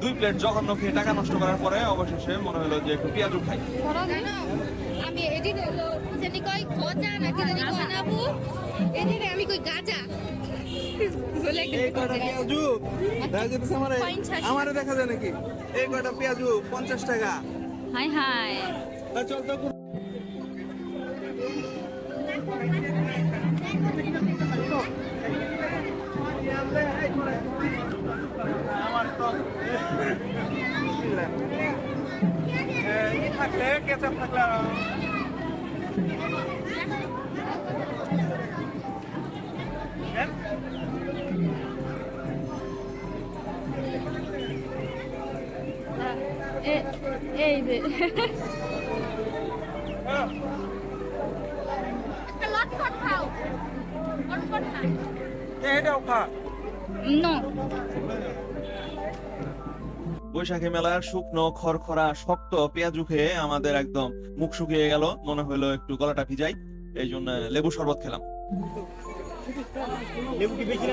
দুই প্লেট জঘন্য খেয়ে টাকা নষ্ট করার পরে অবশেষে মনে হলো যে একটু পেঁয়াজু খাই। আমি এদিন হলো জানি কই গজা নাকি জানি কই এদিন আমি কই গাজা। বলে এই কয়টা পেঁয়াজু? দেখা আমারে। দেখা যায় নাকি? এই কয়টা পেঁয়াজু? পঞ্চাশ টাকা। হাই হাই। চল তো থাকলে কেচাপ থাকলে এই যে লটপট খাও লটপট খাও এটাও খা নো বৈশাখী মেলার শুকনো খড়খড়া শক্ত পেঁয়াজু খেয়ে আমাদের একদম মুখ শুকিয়ে গেল। মনে হলো একটু গলাটা ভিজাই। এই জন্য লেবু শরবত খেলাম। লেবু কি বেশি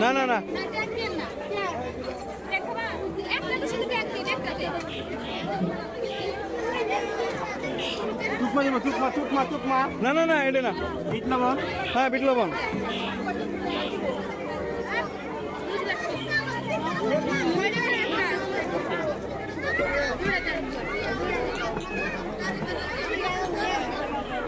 না না না। না টুকমা দিব টুকমা টুকমা টুকমা না না না এটা না। বিট লবণ হ্যাঁ বিট লবণ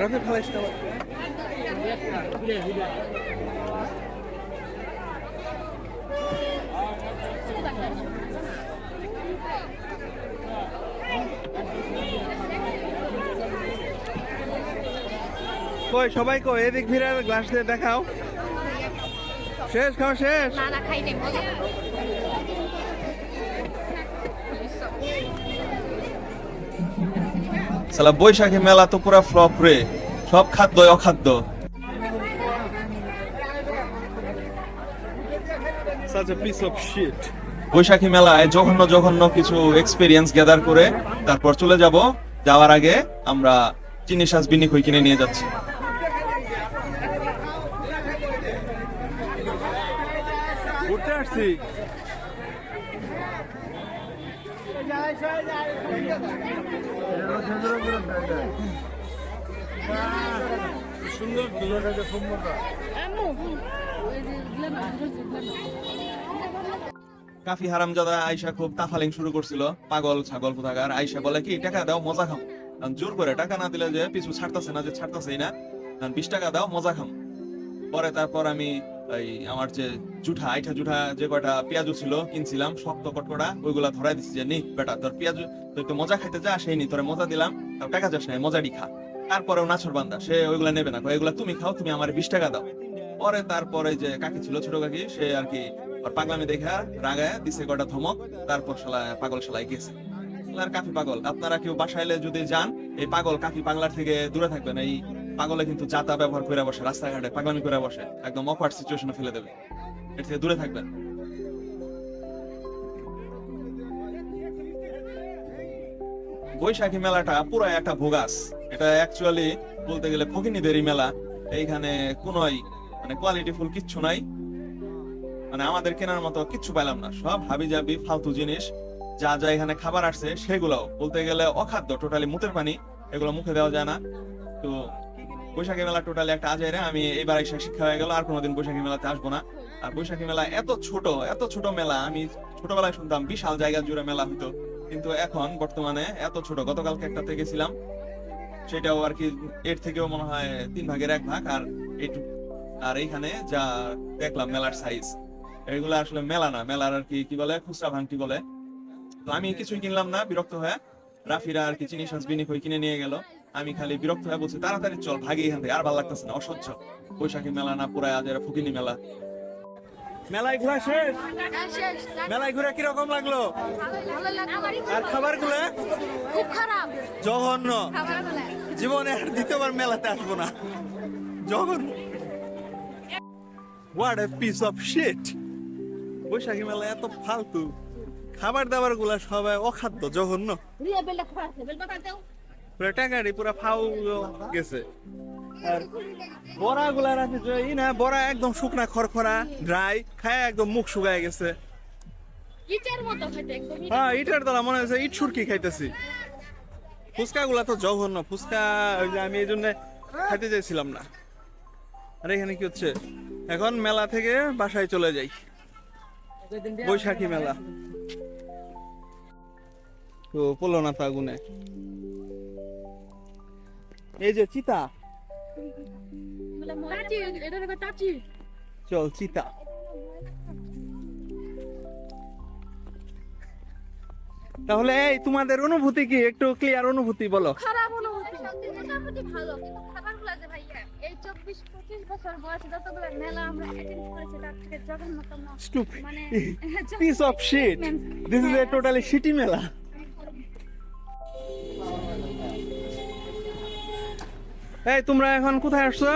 রাতে ফলাইসটা কই সবাই কই? এদিক ফিরে গ্লাস দিয়ে দেখাও। শেষ খাও শেষ? না না খাই নেই সালা বৈশাখী মেলা তো পুরা ফ্লপ রে। সব খাদ্য অখাদ্য। Such a piece of shit. বৈশাখী মেলায় জঘন্য জঘন্য কিছু এক্সপিরিয়েন্স গ্যাদার করে তারপর চলে যাব। যাওয়ার আগে আমরা চিনি সাজ বিনি কিনে নিয়ে যাচ্ছি। গ্ল্যামার গ্ল্যামার কাফি হারামজাদা আয়সা খুব তাফালিং শুরু করছিল। পাগল, ছাগল, কোথাকার। আয়সা বলে কি, টাকা দাও, মজা খাম। জোর করে টাকা না দিলে যে পিছু ছাড়তেছে না যে ছাড়তেছেই না। বিশ টাকা দাও, মজা খাম। পরে তারপর আমি এই আমার যে জুঠা, আইঠা জুঠা যে কয়টা পেঁয়াজু ছিল, কিনছিলাম, শক্ত কটকটা, ওইগুলা ধরাই দিচ্ছি যে নি, বেটা, তোর পেঁয়াজু তুই তো মজা খাইতে যা, সেই নি, তোরে মজা দিলাম তার টাকা যাস নাই মজাডি খা। তারপরেও নাছর বান্দা, সে ওইগুলা নেবে না এগুলা তুমি খাও, তুমি আমার বিশ টাকা দাও। পরে তারপরে যে কাকি ছিল, ছোট কাকি, সে আর কি ওর পাগলামি দেখা রাগায় দিছে কয়টা ধমক, তারপর শালা পাগল শালায় গেছে। আর কাফি পাগল, আপনারা কেউ বাসায় এলে যদি যান, এই পাগল কাফি পাগলার থেকে দূরে থাকবেন, এই পাগলে কিন্তু যাতা ব্যবহার করে বসে, রাস্তাঘাটে পাগলামি করে বসে, একদম অকওয়ার্ড সিচুয়েশনে ফেলে দেবে। এর থেকে দূরে থাকবেন। বৈশাখী মেলাটা পুরো একটা ভোগাস। এটা অ্যাকচুয়ালি বলতে গেলে ফকিনীদেরই মেলা। এইখানে কোনোই মানে কোয়ালিটি ফুল কিচ্ছু নাই। মানে আমাদের কেনার মতো কিচ্ছু পাইলাম না। সব হাবি জাবি ফালতু জিনিস। যা যা এখানে খাবার আসছে সেগুলো বলতে গেলে অখাদ্য টোটালি মুতের পানি। এগুলো মুখে দেওয়া যায় না। তো বৈশাখী মেলা টোটালি একটা আজাইরে আমি এবার এসে শিক্ষা হয়ে গেল, আর কোনোদিন বৈশাখী মেলাতে আসব না। আর বৈশাখী মেলা এত ছোট এত ছোট মেলা, আমি ছোটবেলায় শুনতাম বিশাল জায়গা জুড়ে মেলা হতো কিন্তু এখন বর্তমানে এত ছোট, গতকালকে একটাতে গেছিলাম। সেটাও আর কি এর থেকেও মনে হয় তিন ভাগের এক ভাগ, আর এইটুকু আর এইখানে যা দেখলাম মেলার সাইজ এগুলো আসলে মেলা না। মেলার আর কি কি বলে? খুচরা ভাঙটি বলে। তো আমি কিছুই কিনলাম না, বিরক্ত হয়ে। রাফিরা আর কি জিনিস বিনি কই কিনে নিয়ে গেল। আমি খালি বিরক্ত হয়ে বলছি তাড়াতাড়ি চল ভাগে এখান থেকে আর ভালো লাগতেছে না অসহ্য। বৈশাখী মেলা না পুরাই আজ এরা ফুকিনি মেলা। মেলায় ঘোরা শেষ? হ্যাঁ, মেলায় ঘুরে কীরকম লাগল? আর খাবারগুলো খুব খারাপ। জঘন্য। জীবনে আর দ্বিতীয়বার মেলাতে আসব না। জঘন্য। What a piece of shit Baishakhi মেলা এত ফালতু। খাবার দাবারগুলা সবাই অখাদ্য জঘন্য। পুরো টাকারি পুরো ফাউ গেছে। আর বড়া গুলা রাখি যে ই না বড়া একদম শুকনা খরখরা ড্রাই খায় একদম মুখ শুকায় গেছে। হ্যাঁ ইটার দ্বারা মনে হচ্ছে ইট সুরকি খাইতেছি। ফুচকা গুলা তো জঘন্য ফুচকা ওই যে আমি এই জন্য খাইতে চাইছিলাম না। আর এখানে কি হচ্ছে? এখন মেলা থেকে বাসায় চলে যাই। বৈশাখী মেলা। তো পড়ল না তো আগুনে এই যে চিতা। চল চিতা। তাহলে এই তোমাদের অনুভূতি কি? একটু ক্লিয়ার অনুভূতি বলো। খারাপ অনুভূতি। মোটামুটি ভালো কিন্তু খাবারগুলো যে ভাইয়া এই চব্বিশ পঁচিশ বছর বয়সে যতগুলো মেলা আমরা অ্যাটেন্ড করেছি তার থেকে জঘন্যতম মানে piece of shit this is a totally shitty মেলা এই তোমরা এখন কোথায় আসছো?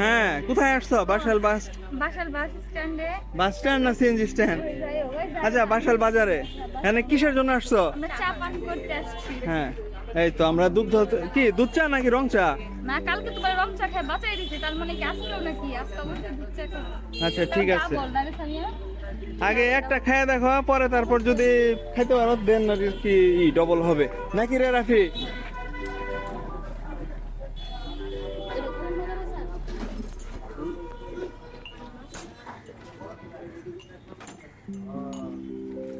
হ্যাঁ কোথায় আসছো? বাসাল বাস বাসার বাস স্ট্যান্ডে। বাস স্ট্যান্ড না সিএনজি স্ট্যান্ড? আচ্ছা বাসাল বাজারে। এখানে কিসের জন্য আসছো? চা পান করতে আসছি। হ্যাঁ এই তো আমরা দুধ কি দুধ চা নাকি রং চা? না কালকে তোমার রং চা খেয়ে বাঁচাই তার মানে কি আজকেও নাকি? আজকে অবশ্যই দুধ চা আচ্ছা ঠিক আছে। আগে একটা খেয়ে দেখো পরে তারপর যদি খাইতে পারো দেন আর কি ডবল হবে। নাকি রে রাফি?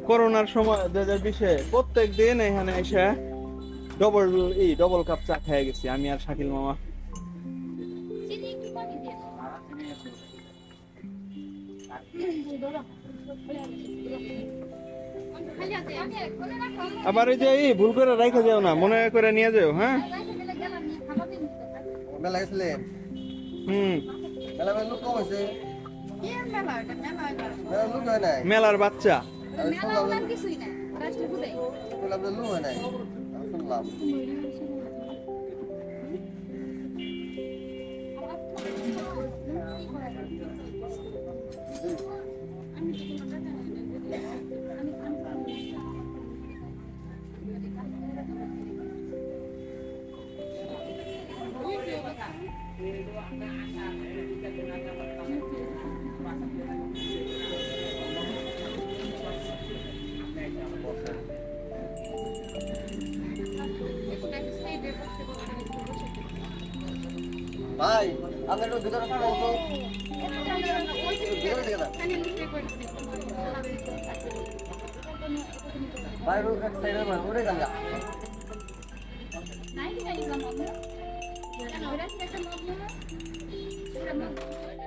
করোনার সময় দু হাজার বিশে প্রত্যেক দিন এখানে এসে ডবল ই ডবল কাপ চা খেয়ে গেছি, আমি আর শাকিল মামা। আবার এই যে এই ভুল করে রাখা যাও না মনে করে নিয়ে যাও হ্যাঁ? মেলা গেছিলেন হুম। মেলা মেলা লোক কম মেলার বাচ্চা। মেলা কিছুই না রাষ্ট্র লোক হয় নাই? শুনলাম। ভাই আপনার একটু ভিতরে থাকেন তো ভিতরে দিকে যান। ভাই রোড এক সাইডে ভাই ওরে গান যা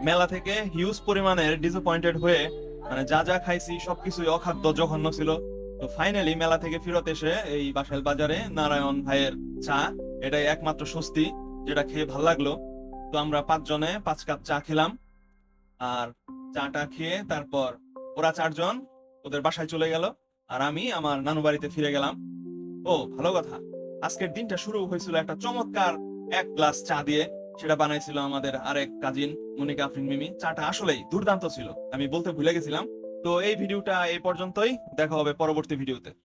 মেলা থেকে হিউজ পরিমাণের ডিসঅ্যাপয়েন্টেড হয়ে মানে যা যা খাইছি সবকিছুই অখাদ্য জঘন্য ছিল। তো ফাইনালি মেলা থেকে ফেরত এসে এই বাসাইল বাজারে নারায়ণ ভাইয়ের চা, এটাই একমাত্র স্বস্তি যেটা খেয়ে ভালো লাগল। তো আমরা পাঁচজনে পাঁচ কাপ চা খেলাম। আর চাটা খেয়ে তারপর ওরা চারজন ওদের বাসায় চলে গেল। আর আমি আমার নানু বাড়িতে ফিরে গেলাম। ও, ভালো কথা। আজকের দিনটা শুরু হয়েছিল একটা চমৎকার এক গ্লাস চা দিয়ে সেটা বানাইছিল আমাদের আরেক কাজিন মনিকা আফরিন মিমি। চাটা আসলেই দুর্দান্ত ছিল, আমি বলতে ভুলে গেছিলাম। তো এই ভিডিওটা এই পর্যন্তই, দেখা হবে পরবর্তী ভিডিওতে।